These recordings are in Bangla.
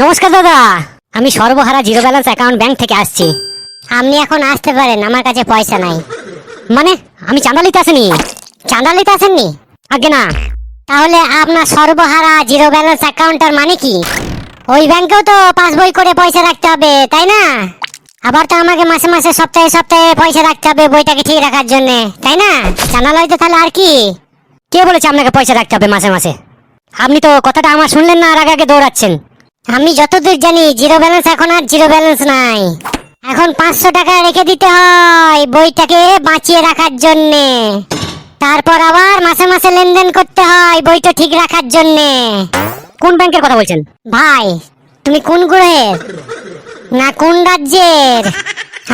নমস্কার দাদা। আমি সর্বহারা জিরো ব্যালেন্স অ্যাকাউন্ট ব্যাংক থেকে আসছি। আপনি এখন আসতে পারেন, আমার কাছে পয়সা নাই। মানে আমি চাঁদা নিতে আসেনি? চাঁদা নিতে আসেননি? আগে না। তাহলে আপনার সর্বহারা জিরো ব্যালেন্স অ্যাকাউন্টের মানে কি? ওই ব্যাংকেও তো পাসবই করে পয়সা রাখতে হবে, তাই না? আবার তো আমাকে মাসে মাসে, সপ্তাহে সপ্তাহে পয়সা রাখতে হবে বইটাকে ঠিক রাখার জন্য, তাই না? চাঁদা লইতে তাহলে আর কি? কে বলেছে আপনাকে পয়সা রাখতে হবে মাসে মাসে? আপনি তো কথাটা আমার শুনলেন না, আর আগে আগে দৌড়াচ্ছেন। আমি যতদূর জানি জিরো ব্যালেন্স এখন আর জিরো ব্যালেন্স নাই। এখন পাঁচশো টাকা রেখে দিতে হয় বইটাকে বাঁচিয়ে রাখার জন্যে। তারপর আবার মাসে মাসে লেনদেন করতে হয় বইটা ঠিক রাখার জন্যে। কোন ব্যাংকের কথা বলছেন? ভাই তুমি কোন গ্রহের? না কোন রাজ্যের?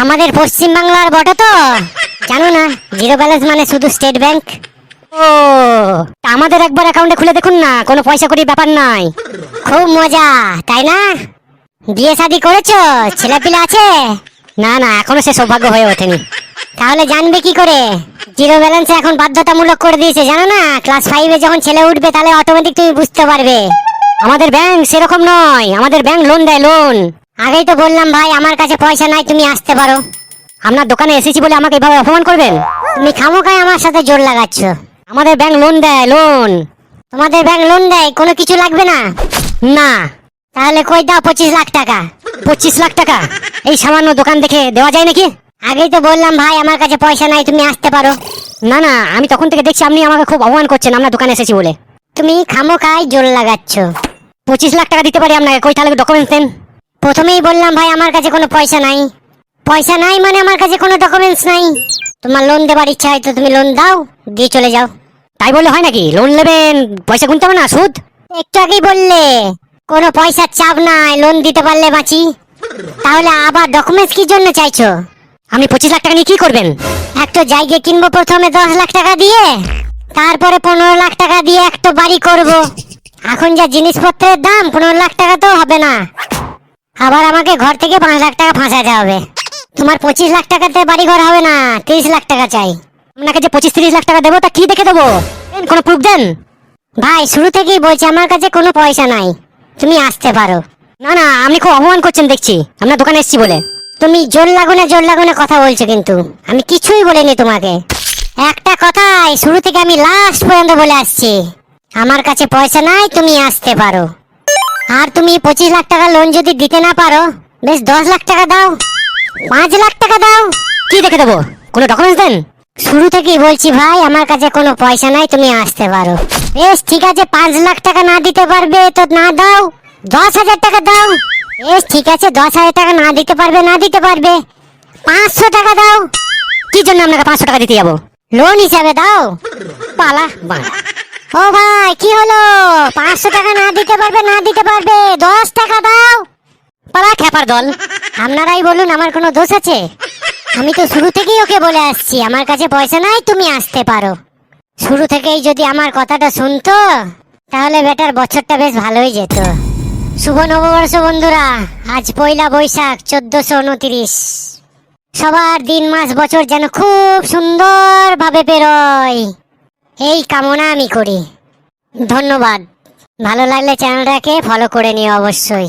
আমাদের পশ্চিম বাংলার বটে তো। জানো না জিরো ব্যালেন্স মানে শুধু স্টেট ব্যাংক ও আমাদের একবার অ্যাকাউন্টে খুলে দেখুন না, কোনো পয়সা করি ব্যাপার নাই। খুব মজা, তাই না? বিয়ে শাদি করেছ? ছেলেপিলে আছে? না না, এখনও সে সৌভাগ্য হয়ে ওঠেনি। তাহলে জানবে কি করে? জিরো ব্যালেন্স এখন বাধ্যতামূলক করে দিয়েছে, জানো না? ক্লাস ফাইভে যখন ছেলে উঠবে, তাহলে অটোমেটিক তুমি বুঝতে পারবে। আমাদের ব্যাংক সেরকম নয়, আমাদের ব্যাংক লোন দেয় লোন আগেই তো বললাম ভাই, আমার কাছে পয়সা নাই, তুমি আসতে পারো। আপনার দোকানে এসেছি বলে আমাকে এভাবে অপমান করবেন? তুমি খামোখায় আমার সাথে জোর লাগাচ্ছ। আমাদের ব্যাংক লোন দেয় লোন তোমাদের ব্যাংক লোন দেয়, কোনো কিছু লাগবে না? না। তাহলে কই দাও পঁচিশ লাখ টাকা? পঁচিশ লাখ টাকা? এই সামান্য দোকান দেখে দেওয়া যায় নাকি? আগেই তো বললাম, ভাই, আমার কাছে পয়সা নাই, তুমি আসতে পারো। না না, আমি তখন থেকে দেখছি আপনি আমাকে খুব অপমান করছেন, আমরা দোকানে এসেছি বলে। তুমি খামোখায় জোর লাগাচ্ছ। পঁচিশ লাখ টাকা দিতে পারি আপনাকে, কই তাহলে ডকুমেন্টস দেন? প্রথমেই বললাম, ভাই, আমার কাছে কোনো পয়সা নাই। পয়সা নাই মানে আমার কাছে কোনো ডকুমেন্টস নাই। তোমার লোন দেবার ইচ্ছা হয় তো তুমি লোন দাও দিয়ে চলে যাও। তাই বললে হয় নাকি? লোন নেবেন পয়সা গুনতে হবে না সুদ? একটু আগেই বললে কোনো পয়সার চাপ নাই লোন দিতে পারলে বাঁচি। তাহলে আবার ডকুমেন্টস কি জন্য চাইছো? আপনি পঁচিশ লাখ টাকা নিয়ে কি করবেন? একটা জায়গা কিনবো প্রথমে দশ লাখ টাকা দিয়ে তারপরে পনেরো লাখ টাকা দিয়ে একটা বাড়ি করব। এখন যা জিনিসপত্রের দাম পনেরো লাখ টাকা তো হবে না। আবার আমাকে ঘর থেকে পাঁচ লাখ টাকা ফাঁসাতে হবে। তোমার পঁচিশ লাখ টাকাতে বাড়ি ঘর হবে না, তিরিশ লাখ টাকা চাই। আপনাকে যে পঁচিশ তিরিশ লাখ টাকা দেবো, তা কি দেখে দেবো? কোনো প্রুফ দেন? ভাই, শুরু থেকেই বলছি, আমার কাছে কোনো পয়সা নাই। তুমি আসতে পারো। না না, আপনি খুব অপমান করছেন, দেখছি। আপনার দোকানে এসেছি বলে। তুমি জোর লাগুনে জোর লাগুনে কথা বলছো কিন্তু। আমি কিছুই বলিনি তোমাকে। একটা কথাই, শুরু থেকে আমি লাস্ট পর্যন্ত বলে আসছি। আমার কাছে পয়সা নাই, তুমি আসতে পারো। আর তুমি পঁচিশ লাখ টাকা লোন যদি দিতে না পারো, বেশ দশ লাখ টাকা দাও। পাঁচ লাখ টাকা দাও। কি দেখে দেবো? কোনো ডকুমেন্টস দেন? শুরু থেকেই বলছি, ভাই, আমার কাছে কোনো পয়সা নাই, তুমি আসতে পারো। বেশ, ঠিক আছে, পাঁচ লাখ টাকা না দিতে পারবে তো না দাও। দশ হাজার টাকা দাও। বেশ, ঠিক আছে, দশ হাজার টাকা না দিতে পারবে, না দিতে পারবে। পাঁচশো টাকা দাও। কি জন্য আপনাকে পাঁচশো টাকা দিতে যাব? লোন হিসাবে দাও। পালা বাড়া ও ভাই, কি হলো? পাঁচশো টাকা না দিতে পারবে, না দিতে পারবে, দশ টাকা দাও। পালা, খেপার দল। আপনারাই বলুন, আমার কোনো দোষ আছে? আমি তো শুরু থেকেই ওকে বলে আসছি, আমার কাছে পয়সা নাই, তুমি আসতে পারো। শুরু থেকেই যদি আমার কথাটা শুনতো, তাহলে বেটার বছরটা বেশ ভালোই যেত। শুভ নববর্ষ বন্ধুরা, আজ পয়লা বৈশাখ, চোদ্দশো উনত্রিশ। সবার দিন, মাস, বছর যেন খুব সুন্দরভাবে পেরোয় এই কামনা আমি করি। ধন্যবাদ। ভালো লাগলে চ্যানেলটাকে ফলো করে নিও অবশ্যই।